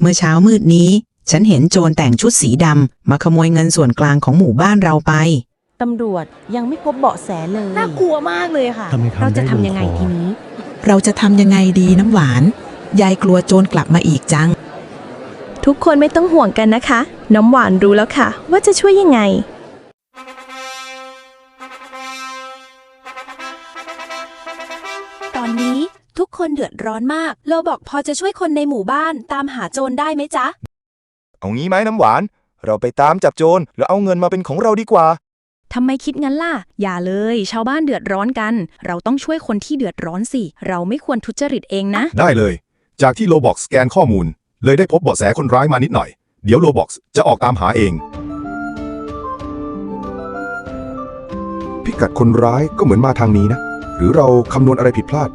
เมื่อเช้ามืดนี้ ฉันเห็นโจรแต่งชุดสีดำมาขโมยเงินส่วนกลางของหมู่บ้านเราไป ตำรวจยังไม่พบเบาะแสเลย น่ากลัวมากเลยค่ะ ทำไมคำเราจะได้ทำลยังไงคอทีนี้ เราจะทำยังไงดีน้ำหวาน ยายกลัวโจรกลับมาอีกจัง ทุกคนไม่ต้องห่วงกันนะคะ น้ำหวานรู้แล้วค่ะ ว่าจะช่วยยังไง ตอนนี้ ทุกคนเดือดร้อนมาก โลบอกพอจะช่วยคนในหมู่บ้านตามหาโจรได้ไหมจ๊ะ เอางี้ไหมน้ำหวาน เราไปตามจับโจรแล้วเอาเงินมาเป็นของเราดีกว่า ทำไมคิดงั้นล่ะ อย่าเลย ชาวบ้านเดือดร้อนกัน เราต้องช่วยคนที่เดือดร้อนสิ เราไม่ควรทุจริตเองนะ ได้เลย จากที่โลบอกสแกนข้อมูล เลยได้พบเบาะแสคนร้ายมานิดหน่อย เดี๋ยวโลบอกจะออกตามหาเอง พิกัดคนร้ายก็เหมือนมาทางนี้นะ หรือเราคำนวณอะไรผิดพลาด